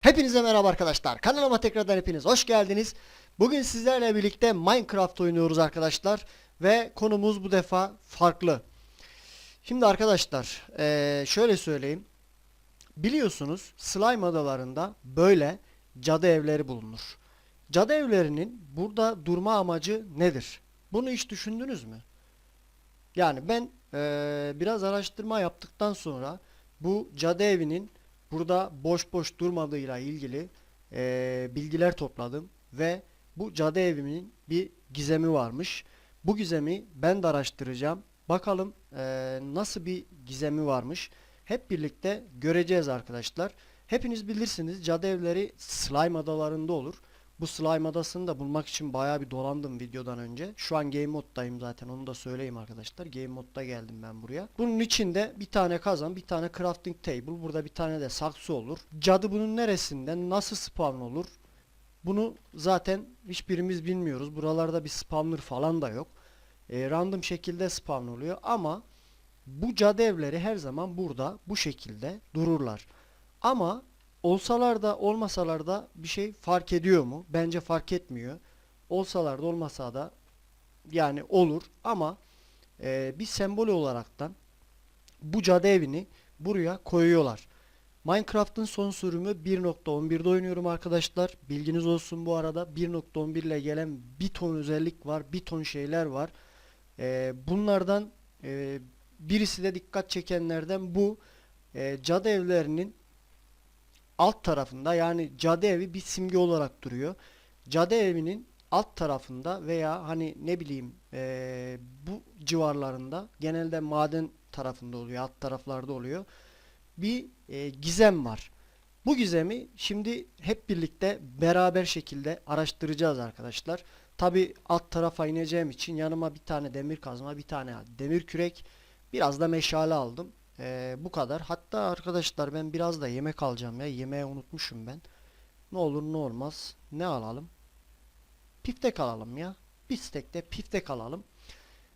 Hepinize merhaba arkadaşlar. Kanalıma tekrardan hepiniz hoş geldiniz. Bugün sizlerle birlikte Minecraft oynuyoruz arkadaşlar. Ve konumuz bu defa farklı. Şimdi arkadaşlar şöyle söyleyeyim. Biliyorsunuz slime adalarında böyle cadı evleri bulunur. Cadı evlerinin burada durma amacı nedir? Bunu hiç düşündünüz mü? Yani ben eee, biraz araştırma yaptıktan sonra bu cadı evinin burada boş boş durmadığıyla ilgili eee, bilgiler topladım ve bu cadı evinin bir gizemi varmış. Bu gizemi ben de araştıracağım. Bakalım eee, nasıl bir gizemi varmış. Hep birlikte göreceğiz arkadaşlar. Hepiniz bilirsiniz cadı evleri slime adalarında olur. Bu slime adasını da bulmak için bayağı bir dolandım videodan önce. Şu an game moddayım zaten onu da söyleyeyim arkadaşlar. Game modda geldim ben buraya. Bunun içinde bir tane kazan, bir tane crafting table, burada bir tane de saksı olur. Cadı bunun neresinden nasıl spawn olur? Bunu zaten hiçbirimiz bilmiyoruz. Buralarda bir spawner falan da yok. E, random şekilde spawn oluyor ama bu cadı evleri her zaman burada bu şekilde dururlar. Ama olsalar da olmasalar da bir şey fark ediyor mu? Bence fark etmiyor. Olsalar da olmasa da yani olur ama e, bir sembol olaraktan bu cadı evini buraya koyuyorlar. Minecraft'ın son sürümü 1.11'de oynuyorum arkadaşlar. Bilginiz olsun bu arada 1.11 ile gelen bir ton özellik var, bir ton şeyler var. E, bunlardan e, birisi de dikkat çekenlerden bu e, cadı evlerinin alt tarafında yani cadı evi bir simge olarak duruyor. Cadı evinin alt tarafında veya hani ne bileyim eee, bu civarlarında genelde maden tarafında oluyor alt taraflarda oluyor bir eee, gizem var. Bu gizemi şimdi hep birlikte beraber şekilde araştıracağız arkadaşlar. Tabi alt tarafa ineceğim için yanıma bir tane demir kazma bir tane demir kürek biraz da meşale aldım. Ee, bu kadar. Hatta arkadaşlar ben biraz da yemek alacağım ya. Yemeği unutmuşum ben. Ne olur ne olmaz. Ne alalım? Piftek alalım ya. Bir stekte piftek alalım.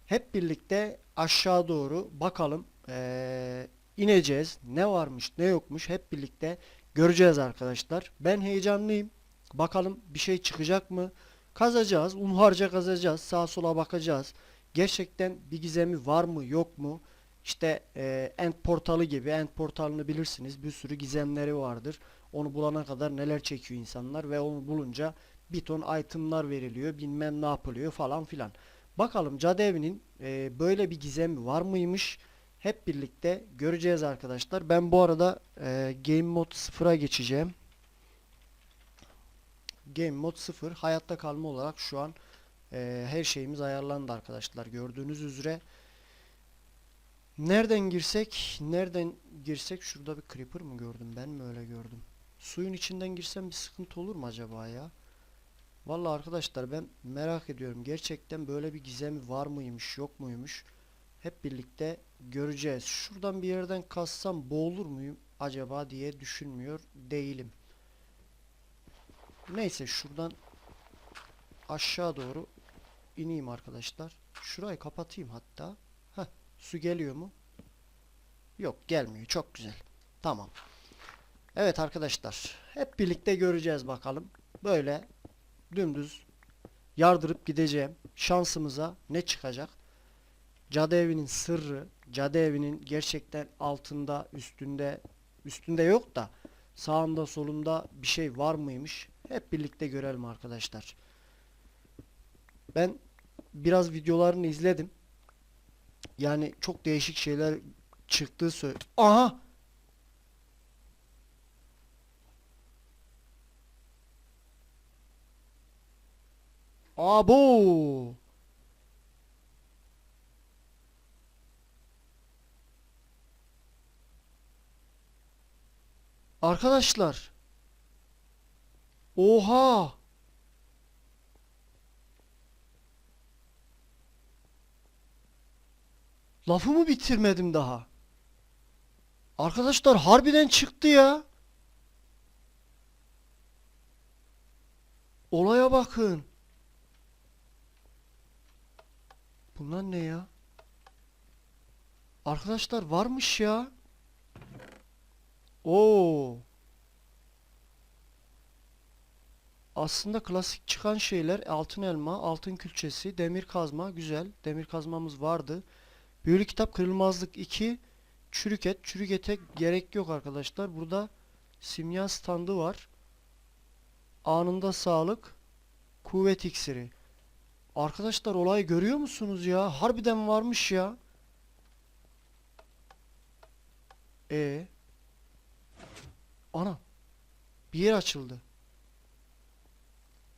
Hep birlikte aşağı doğru bakalım. Ee, ineceğiz. Ne varmış ne yokmuş hep birlikte göreceğiz arkadaşlar. Ben heyecanlıyım. Bakalım bir şey çıkacak mı? Kazacağız. Unharca kazacağız. Sağa sola bakacağız. Gerçekten bir gizemi var mı yok mu? İşte e, End portalı gibi End portalını bilirsiniz. Bir sürü gizemleri vardır. Onu bulana kadar neler çekiyor insanlar ve onu bulunca bir ton itemlar veriliyor. Bilmem ne yapılıyor falan filan. Bakalım cadı evinin e, böyle bir gizemi var mıymış? Hep birlikte göreceğiz arkadaşlar. Ben bu arada e, Game Mode 0'a geçeceğim. Game Mode 0 hayatta kalma olarak şu an e, her şeyimiz ayarlandı arkadaşlar. Gördüğünüz üzere Nereden girsek? Nereden girsek? Şurada bir creeper mı gördüm? Ben mi öyle gördüm? Suyun içinden girsem bir sıkıntı olur mu acaba ya? Vallahi arkadaşlar ben merak ediyorum. Gerçekten böyle bir gizemi var mıymış, yok muymuş? Hep birlikte göreceğiz. Şuradan bir yerden kassam boğulur muyum acaba diye düşünmüyor değilim. Neyse şuradan aşağı doğru ineyim arkadaşlar. Şurayı kapatayım hatta. Su geliyor mu? Yok gelmiyor. Çok güzel. Tamam. Evet arkadaşlar. Hep birlikte göreceğiz bakalım. Böyle dümdüz yardırıp gideceğim. Şansımıza ne çıkacak? Cadı evinin sırrı, cadı evinin gerçekten altında, üstünde, üstünde yok da sağında solunda bir şey var mıymış? Hep birlikte görelim arkadaşlar. Ben biraz videolarını izledim. Yani çok değişik şeyler çıktığı söyle. Aha! Abo! Arkadaşlar. Oha! Lafımı bitirmedim daha. Arkadaşlar harbiden çıktı ya. Olaya bakın. Bunlar ne ya? Arkadaşlar varmış ya. Oo. Aslında klasik çıkan şeyler altın elma, altın külçesi, demir kazma güzel. Demir kazmamız vardı. Büyülü kitap kırılmazlık 2. Çürük et. Çürük ete gerek yok arkadaşlar. Burada simya standı var. Anında sağlık. Kuvvet iksiri. Arkadaşlar olayı görüyor musunuz ya? Harbiden varmış ya. E Ana. Bir yer açıldı.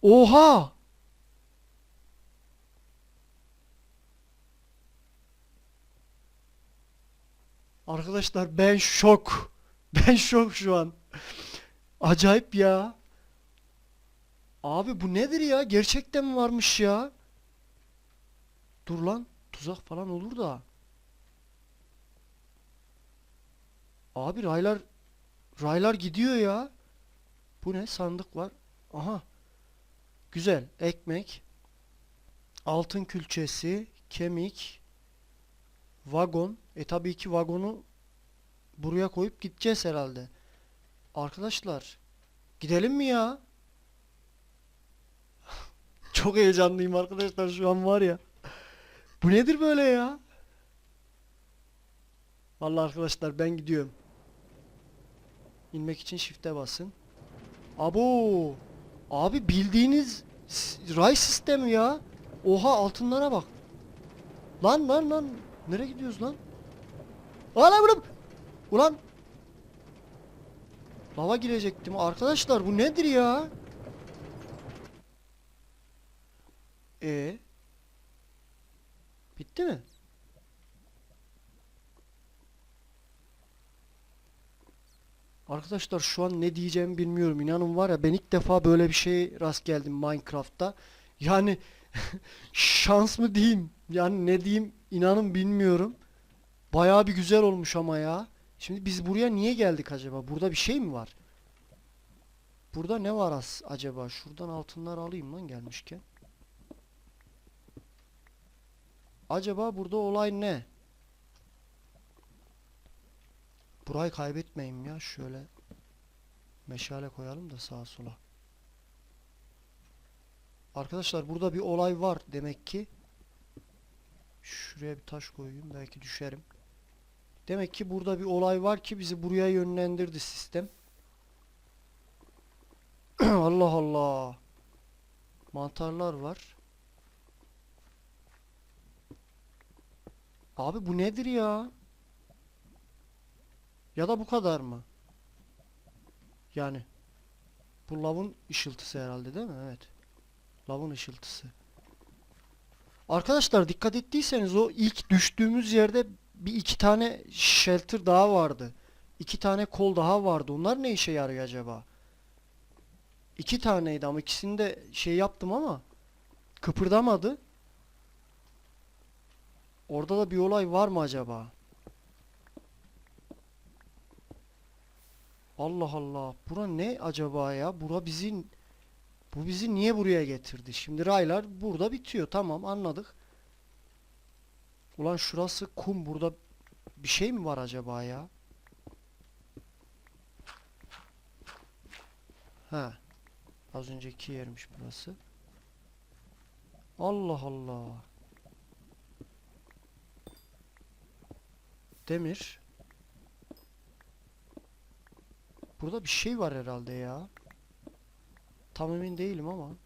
Oha! Arkadaşlar ben şok. Ben şok şu an. Acayip ya. Abi bu nedir ya? Gerçekten varmış ya? Dur lan. Tuzak falan olur da. Abi raylar raylar gidiyor ya. Bu ne? Sandık var. Aha. Güzel. Ekmek. Altın külçesi. Kemik. Vagon. E tabii ki vagonu buraya koyup gideceğiz herhalde. Arkadaşlar. Gidelim mi ya? Çok heyecanlıyım arkadaşlar şu an var ya. Bu nedir böyle ya? Vallahi arkadaşlar ben gidiyorum. İnmek için shift'e basın. Abo! Abi bildiğiniz ray sistemi ya. Oha altınlara bak. Lan lan lan. Nereye gidiyoruz lan? Ulan ulan. Ulan. Lava girecektim. Arkadaşlar bu nedir ya? E Bitti mi? Arkadaşlar şu an ne diyeceğimi bilmiyorum. İnanın var ya ben ilk defa böyle bir şeye rast geldim Minecraft'ta. Yani şans mı diyeyim? Yani ne diyeyim inanın bilmiyorum. Bayağı bir güzel olmuş ama ya. Şimdi biz buraya niye geldik acaba? Burada bir şey mi var? Burada ne var as acaba? Şuradan altınlar alayım lan gelmişken. Acaba burada olay ne? Burayı kaybetmeyeyim ya. Şöyle meşale koyalım da sağa sola. Arkadaşlar burada bir olay var demek ki. Şuraya bir taş koyayım belki düşerim. Demek ki burada bir olay var ki bizi buraya yönlendirdi sistem. Allah Allah. Mantarlar var. Abi bu nedir ya? Ya da bu kadar mı? Yani. Bu lavın ışıltısı herhalde değil mi? Evet. Lavın ışıltısı. Arkadaşlar dikkat ettiyseniz o ilk düştüğümüz yerde bir iki tane shelter daha vardı. İki tane kol daha vardı. Onlar ne işe yarıyor acaba? İki taneydi ama ikisini de şey yaptım ama kıpırdamadı. Orada da bir olay var mı acaba? Allah Allah. Bura ne acaba ya? Bura bizi bu bizi niye buraya getirdi? Şimdi raylar burada bitiyor. Tamam anladık. Ulan şurası kum. Burada bir şey mi var acaba ya? Ha. Az önceki yermiş burası. Allah Allah. Demir. Burada bir şey var herhalde ya. Tam emin değilim ama.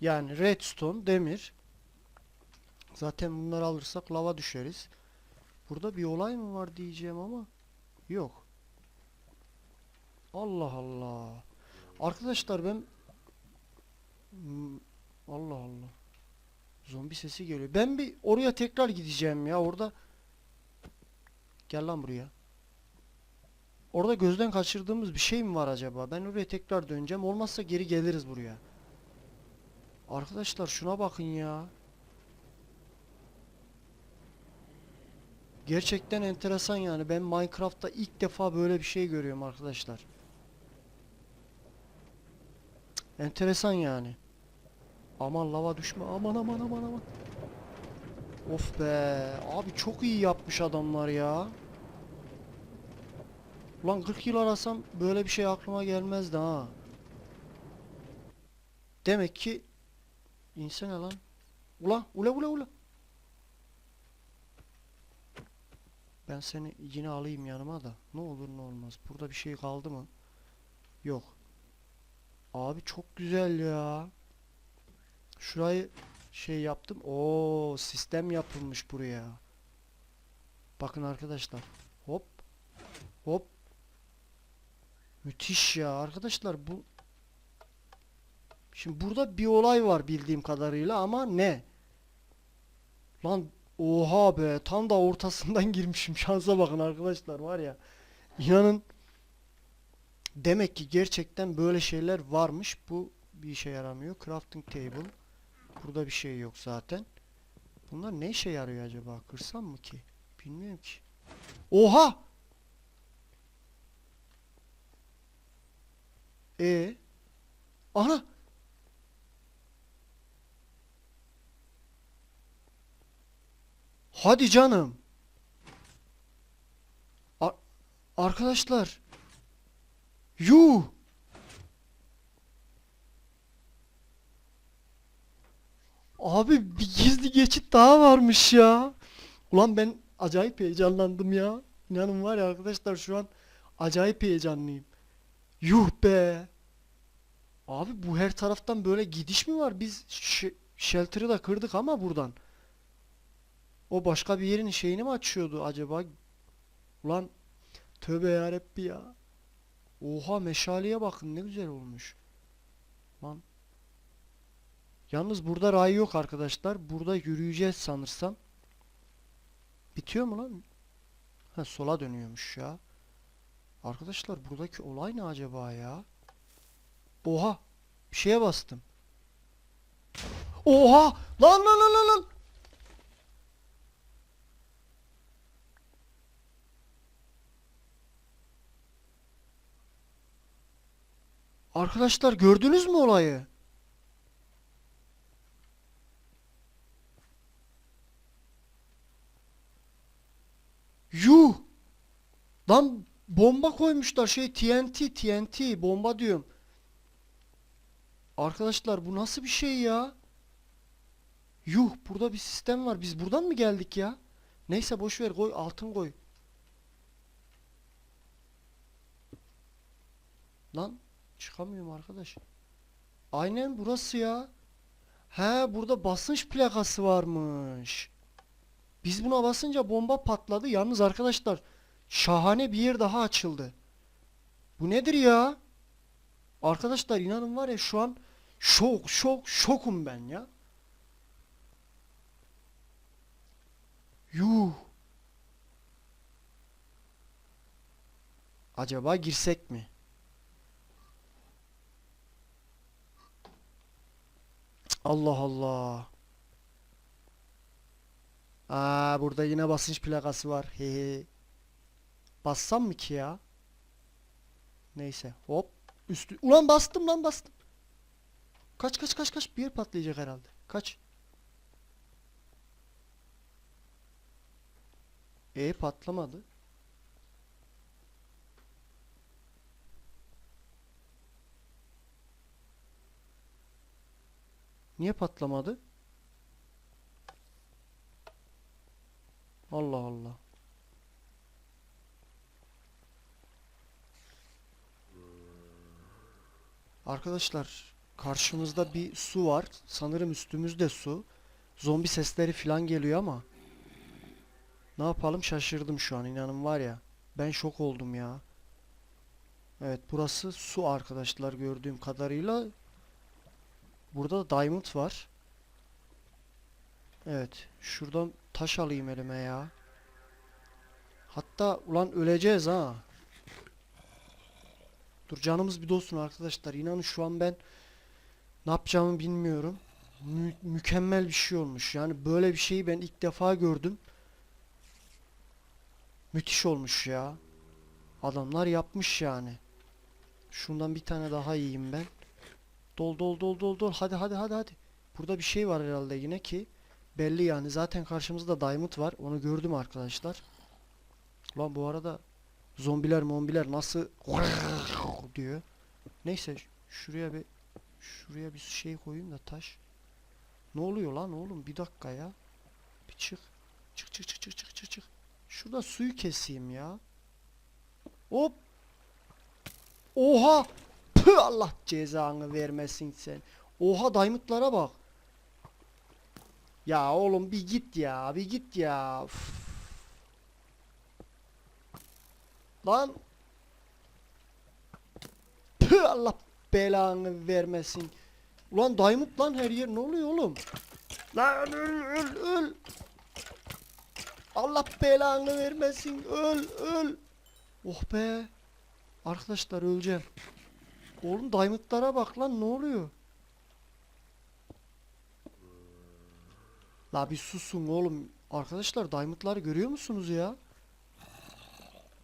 Yani redstone, demir. Zaten bunları alırsak lava düşeriz. Burada bir olay mı var diyeceğim ama yok. Allah Allah. Arkadaşlar ben Hmm, Allah Allah. Zombi sesi geliyor. Ben bir oraya tekrar gideceğim ya. Orada Gel lan buraya. Orada gözden kaçırdığımız bir şey mi var acaba? Ben oraya tekrar döneceğim. Olmazsa geri geliriz buraya. Arkadaşlar şuna bakın ya. Gerçekten enteresan yani. Ben Minecraft'ta ilk defa böyle bir şey görüyorum arkadaşlar. Enteresan yani. Aman lava düşme. Aman aman aman aman. Of be. Abi çok iyi yapmış adamlar ya. Ulan 40 yıl arasam böyle bir şey aklıma gelmezdi ha. Demek ki insene lan. Ula ula ula ula. Ben seni yine alayım yanıma da. Ne olur ne olmaz. Burada bir şey kaldı mı? Yok. Abi çok güzel ya. Şurayı şey yaptım. Oo, sistem yapılmış buraya. Bakın arkadaşlar. Hop. Hop. Müthiş ya arkadaşlar bu Şimdi burada bir olay var bildiğim kadarıyla ama ne? Lan oha be tam da ortasından girmişim şansa bakın arkadaşlar var ya. İnanın demek ki gerçekten böyle şeyler varmış. Bu bir işe yaramıyor. Crafting table. Burada bir şey yok zaten. Bunlar ne işe yarıyor acaba? Kırsam mı ki? Bilmiyorum ki. Oha! E Ana! Hadi canım. Ar- arkadaşlar. Yuh! Abi bir gizli geçit daha varmış ya. Ulan ben acayip heyecanlandım ya. İnanın var ya arkadaşlar şu an acayip heyecanlıyım. Yuh be. Abi bu her taraftan böyle gidiş mi var? Biz shelter'ı da kırdık ama buradan. O başka bir yerin şeyini mi açıyordu acaba? Ulan tövbe yarabbi ya. Oha meşaleye bakın ne güzel olmuş. Lan. Yalnız burada ray yok arkadaşlar. Burada yürüyeceğiz sanırsam. Bitiyor mu lan? Ha sola dönüyormuş ya. Arkadaşlar buradaki olay ne acaba ya? Oha! Bir şeye bastım. Oha! Lan lan lan lan! Arkadaşlar gördünüz mü olayı? Yuh! Lan bomba koymuşlar şey TNT TNT bomba diyorum. Arkadaşlar bu nasıl bir şey ya? Yuh burada bir sistem var. Biz buradan mı geldik ya? Neyse boş ver koy altın koy. Lan çıkamıyorum arkadaş. Aynen burası ya. He burada basınç plakası varmış. Biz buna basınca bomba patladı. Yalnız arkadaşlar şahane bir yer daha açıldı. Bu nedir ya? Arkadaşlar inanın var ya şu an şok şok şokum ben ya. Yuh. Acaba girsek mi? Allah Allah. Aa burada yine basınç plakası var. Hehe. Bassam mı ki ya? Neyse. Hop. Üstü. Ulan bastım lan bastım. Kaç kaç kaç kaç. Bir patlayacak herhalde. Kaç. E patlamadı. Niye patlamadı? Allah Allah. Arkadaşlar karşımızda bir su var. Sanırım üstümüzde su. Zombi sesleri falan geliyor ama ne yapalım şaşırdım şu an inanın var ya. Ben şok oldum ya. Evet burası su arkadaşlar gördüğüm kadarıyla. Burada da diamond var. Evet şuradan taş alayım elime ya. Hatta ulan öleceğiz ha. Dur canımız bir dolsun arkadaşlar. İnanın şu an ben ne yapacağımı bilmiyorum. Mü- mükemmel bir şey olmuş. Yani böyle bir şeyi ben ilk defa gördüm. Müthiş olmuş ya. Adamlar yapmış yani. Şundan bir tane daha yiyeyim ben. Dol dol dol dol dol. Hadi hadi hadi hadi. Burada bir şey var herhalde yine ki belli yani. Zaten karşımızda diamond var. Onu gördüm arkadaşlar. Lan bu arada zombiler mombiler nasıl diyor. Neyse şuraya bir şuraya bir şey koyayım da taş. Ne oluyor lan oğlum? Bir dakika ya. Bir çık. Çık çık çık çık çık çık çık. Şurada suyu keseyim ya. Hop. Oha. Püh, Allah cezanı vermesin sen. Oha diamondlara bak. Ya oğlum bir git ya. Bir git ya. Üf. Lan. Püh, Allah belanı vermesin. Ulan diamond lan her yer ne oluyor oğlum? Lan öl öl öl. Allah belanı vermesin. Öl öl. Oh be. Arkadaşlar öleceğim. Oğlum diamondlara bak lan ne oluyor? La bir susun oğlum. Arkadaşlar diamondları görüyor musunuz ya?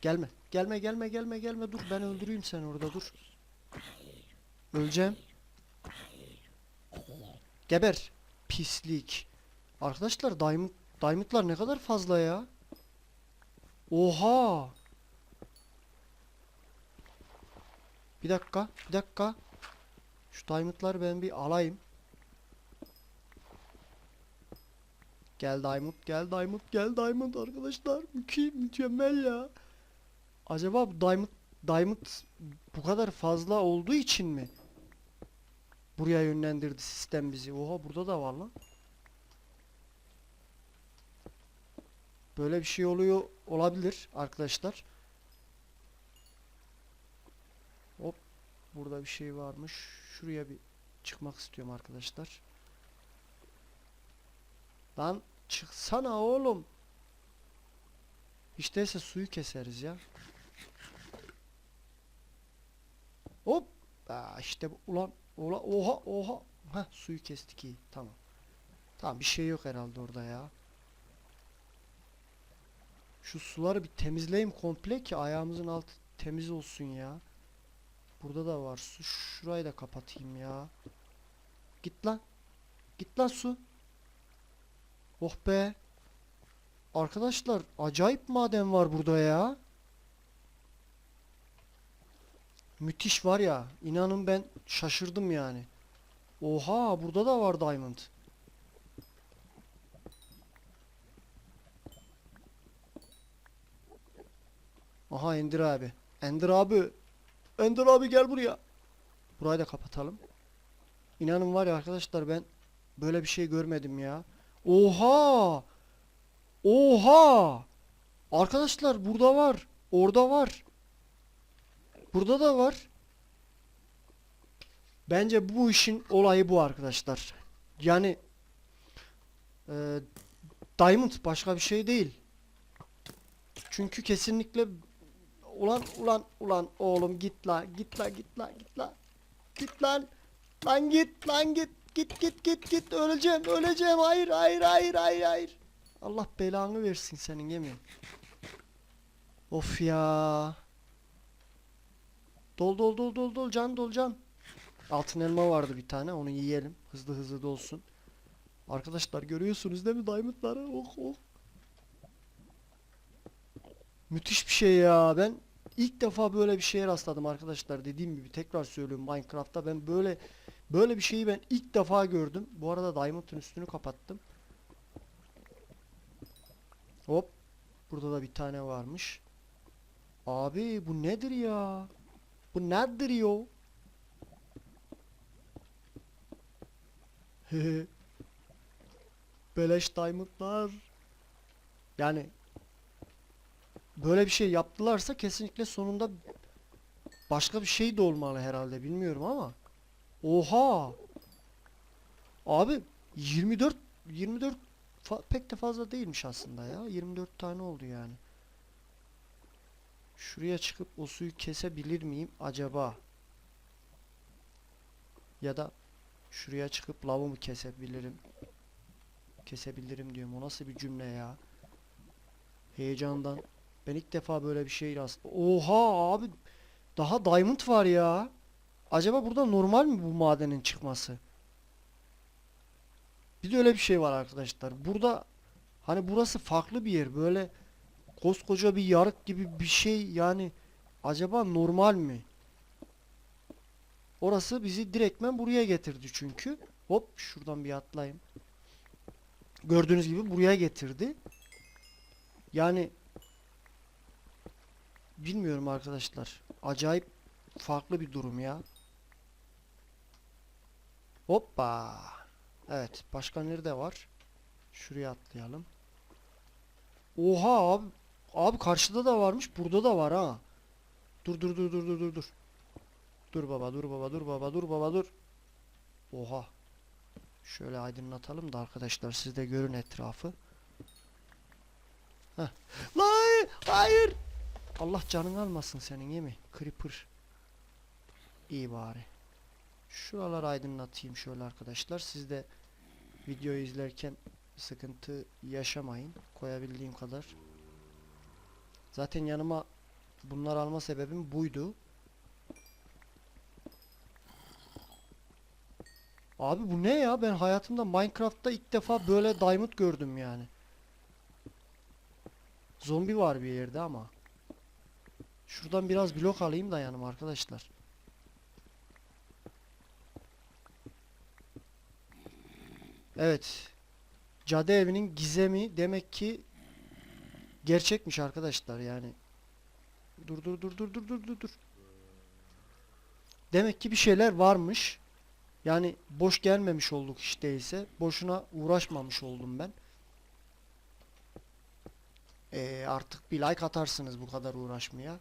Gelme. Gelme gelme gelme gelme dur ben öldüreyim seni orada dur. Öleceğim. Geber. Pislik. Arkadaşlar diamond diamondlar ne kadar fazla ya? Oha. Bir dakika, bir dakika. Şu diamondları ben bir alayım. Gel diamond, gel diamond, gel diamond arkadaşlar. Mükemmel, ya. Acaba bu diamond diamond bu kadar fazla olduğu için mi? Buraya yönlendirdi sistem bizi. Oha burada da var lan. Böyle bir şey oluyor olabilir arkadaşlar. Hop burada bir şey varmış. Şuraya bir çıkmak istiyorum arkadaşlar. Lan çıksana oğlum. Değilse suyu keseriz ya. Hop. Aa, işte bu. ulan Ola, oha oha. Heh, suyu kestik iyi. Tamam. Tamam bir şey yok herhalde orada ya. Şu suları bir temizleyeyim komple ki ayağımızın altı temiz olsun ya. Burada da var su. Şurayı da kapatayım ya. Git lan. Git lan su. Oh be. Arkadaşlar acayip maden var burada ya. Müthiş var ya. İnanın ben şaşırdım yani. Oha burada da var diamond. Aha Ender abi. Ender abi. Ender abi gel buraya. Burayı da kapatalım. İnanın var ya arkadaşlar ben böyle bir şey görmedim ya. Oha! Oha! Arkadaşlar burada var. Orada var. Burada da var. Bence bu işin olayı bu arkadaşlar. Yani e, Diamond başka bir şey değil. Çünkü kesinlikle ulan ulan ulan oğlum git la git la git la git la. Git lan. Lan git lan git git git git git. Öleceğim öleceğim. Hayır hayır hayır hayır hayır. Allah belanı versin senin yemin. Of ya dol dol dol dol dol can dol can altın elma vardı bir tane onu yiyelim hızlı hızlı dolsun arkadaşlar görüyorsunuz değil mi diamondları oh oh Müthiş bir şey ya. Ben ilk defa böyle bir şeye rastladım arkadaşlar. Dediğim gibi tekrar söylüyorum Minecraft'ta ben böyle böyle bir şeyi ben ilk defa gördüm. Bu arada Diamond'ın üstünü kapattım. Hop. Burada da bir tane varmış. Abi bu nedir ya? Bu nedir yo? Beleş diamondlar. Yani böyle bir şey yaptılarsa kesinlikle sonunda başka bir şey de olmalı herhalde bilmiyorum ama. Oha! Abi 24 24 fa- pek de fazla değilmiş aslında ya. 24 tane oldu yani şuraya çıkıp o suyu kesebilir miyim acaba ya da şuraya çıkıp lavumu kesebilirim kesebilirim diyorum o nasıl bir cümle ya heyecandan ben ilk defa böyle bir şey rast. Oha abi. Daha diamond var ya. Acaba burada normal mi bu madenin çıkması? Bir de öyle bir şey var arkadaşlar. Burada hani burası farklı bir yer. Böyle koskoca bir yarık gibi bir şey yani acaba normal mi? Orası bizi direktmen buraya getirdi çünkü. Hop şuradan bir atlayayım. Gördüğünüz gibi buraya getirdi. Yani bilmiyorum arkadaşlar. Acayip farklı bir durum ya. Hoppa. Evet, başka nerede var? Şuraya atlayalım. Oha abi. Abi karşıda da varmış, burada da var ha. Dur dur dur dur dur dur dur. Dur baba, dur baba, dur baba, dur baba, dur. Oha. Şöyle aydınlatalım da arkadaşlar siz de görün etrafı. Heh. Lan hayır. Allah canını almasın senin iyi mi? Creeper. İyi bari. Şuraları aydınlatayım şöyle arkadaşlar. Siz de videoyu izlerken sıkıntı yaşamayın. Koyabildiğim kadar. Zaten yanıma bunları alma sebebim buydu. Abi bu ne ya? Ben hayatımda Minecraft'ta ilk defa böyle diamond gördüm yani. Zombi var bir yerde ama. Şuradan biraz blok alayım da yanıma arkadaşlar. Evet. Cadı evinin gizemi demek ki gerçekmiş arkadaşlar yani. Dur dur dur dur dur dur dur dur. Demek ki bir şeyler varmış. Yani boş gelmemiş olduk hiç değilse. Boşuna uğraşmamış oldum ben. Ee, artık bir like atarsınız bu kadar uğraşmaya.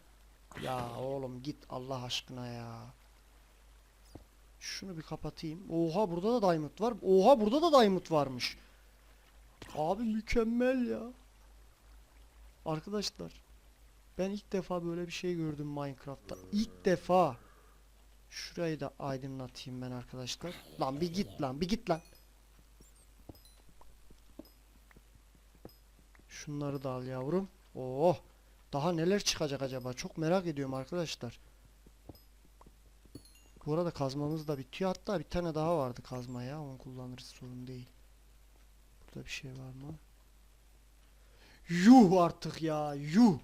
Ya oğlum git Allah aşkına ya. Şunu bir kapatayım. Oha burada da diamond var. Oha burada da diamond varmış. Abi mükemmel ya. Arkadaşlar. Ben ilk defa böyle bir şey gördüm Minecraft'ta. İlk defa. Şurayı da aydınlatayım ben arkadaşlar. Lan bir git lan bir git lan. Şunları da al yavrum. Oh. Daha neler çıkacak acaba? Çok merak ediyorum arkadaşlar. Bu arada kazmamız da bitiyor. Hatta bir tane daha vardı kazma ya. Onu kullanırız sorun değil. Burada bir şey var mı? Yuh artık ya. Yuh.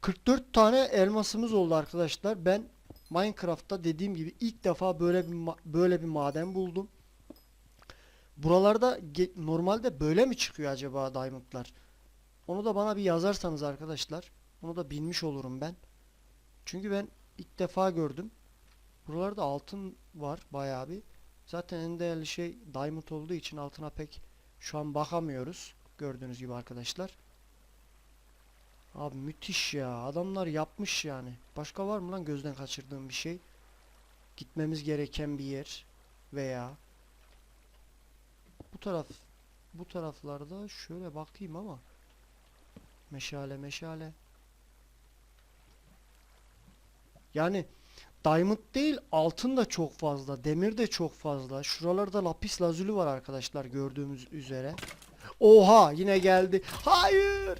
44 tane elmasımız oldu arkadaşlar. Ben Minecraft'ta dediğim gibi ilk defa böyle bir böyle bir maden buldum. Buralarda normalde böyle mi çıkıyor acaba diamondlar? Onu da bana bir yazarsanız arkadaşlar. Onu da bilmiş olurum ben. Çünkü ben ilk defa gördüm. Buralarda altın var bayağı bir. Zaten en değerli şey diamond olduğu için altına pek şu an bakamıyoruz. Gördüğünüz gibi arkadaşlar. Abi müthiş ya. Adamlar yapmış yani. Başka var mı lan gözden kaçırdığım bir şey? Gitmemiz gereken bir yer veya bu taraf bu taraflarda şöyle bakayım ama meşale meşale yani diamond değil altın da çok fazla demir de çok fazla şuralarda lapis lazuli var arkadaşlar gördüğümüz üzere oha yine geldi. Hayır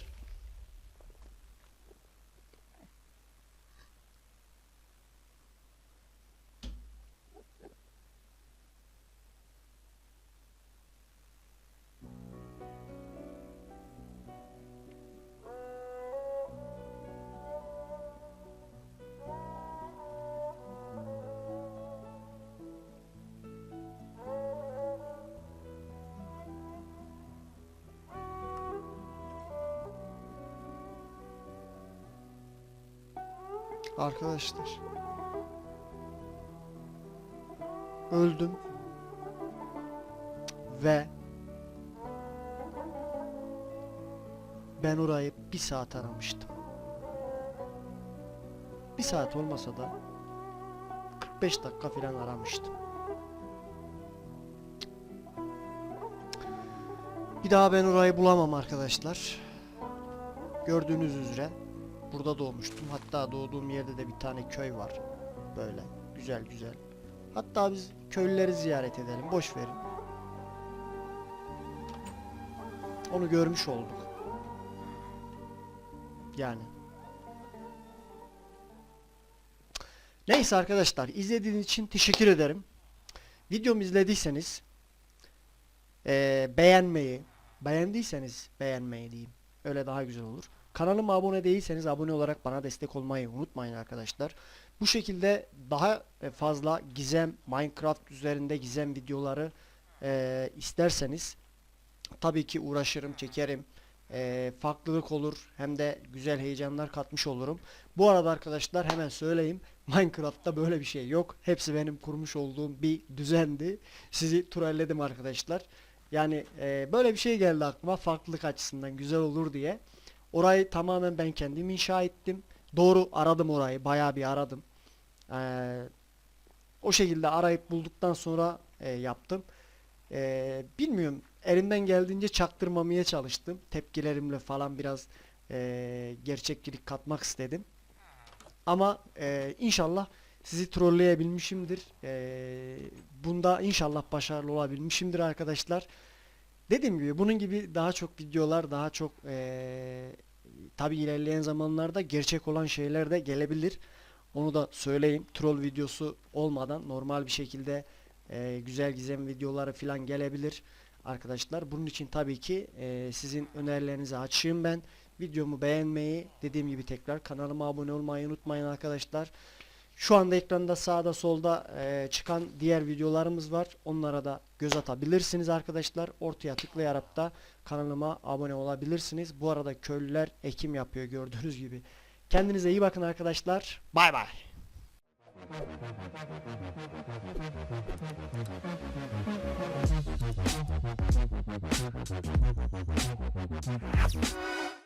Arkadaşlar. Öldüm. Ve ben orayı bir saat aramıştım. Bir saat olmasa da 45 dakika falan aramıştım. Bir daha ben orayı bulamam arkadaşlar. Gördüğünüz üzere burada doğmuştum. Hatta doğduğum yerde de bir tane köy var. Böyle güzel güzel. Hatta biz köylüleri ziyaret edelim. Boş verin. Onu görmüş olduk. Yani. Neyse arkadaşlar izlediğiniz için teşekkür ederim. Videomu izlediyseniz e, beğenmeyi, beğendiyseniz beğenmeyi diyeyim. Öyle daha güzel olur. Kanalıma abone değilseniz abone olarak bana destek olmayı unutmayın arkadaşlar. Bu şekilde daha e, fazla gizem, Minecraft üzerinde gizem videoları e, isterseniz tabii ki uğraşırım, çekerim. E, farklılık olur hem de güzel heyecanlar katmış olurum. Bu arada arkadaşlar hemen söyleyeyim. Minecraft'ta böyle bir şey yok. Hepsi benim kurmuş olduğum bir düzendi. Sizi trolledim arkadaşlar. Yani e, böyle bir şey geldi aklıma farklılık açısından güzel olur diye. Orayı tamamen ben kendim inşa ettim. Doğru aradım orayı. Bayağı bir aradım. Ee, o şekilde arayıp bulduktan sonra e, yaptım. Ee, bilmiyorum. Elimden geldiğince çaktırmamaya çalıştım. Tepkilerimle falan biraz e, gerçekçilik katmak istedim. Ama e, inşallah sizi trolleyebilmişimdir. E, bunda inşallah başarılı olabilmişimdir arkadaşlar. Dediğim gibi bunun gibi daha çok videolar, daha çok e, tabi ilerleyen zamanlarda gerçek olan şeyler de gelebilir. Onu da söyleyeyim. Troll videosu olmadan normal bir şekilde e, güzel gizem videoları falan gelebilir arkadaşlar. Bunun için tabii ki e, sizin önerilerinizi açayım ben. Videomu beğenmeyi, dediğim gibi tekrar kanalıma abone olmayı unutmayın arkadaşlar. Şu anda ekranda sağda solda e, çıkan diğer videolarımız var. Onlara da göz atabilirsiniz arkadaşlar. Ortaya tıklayarak da kanalıma abone olabilirsiniz. Bu arada köylüler ekim yapıyor gördüğünüz gibi. Kendinize iyi bakın arkadaşlar. Bay bay.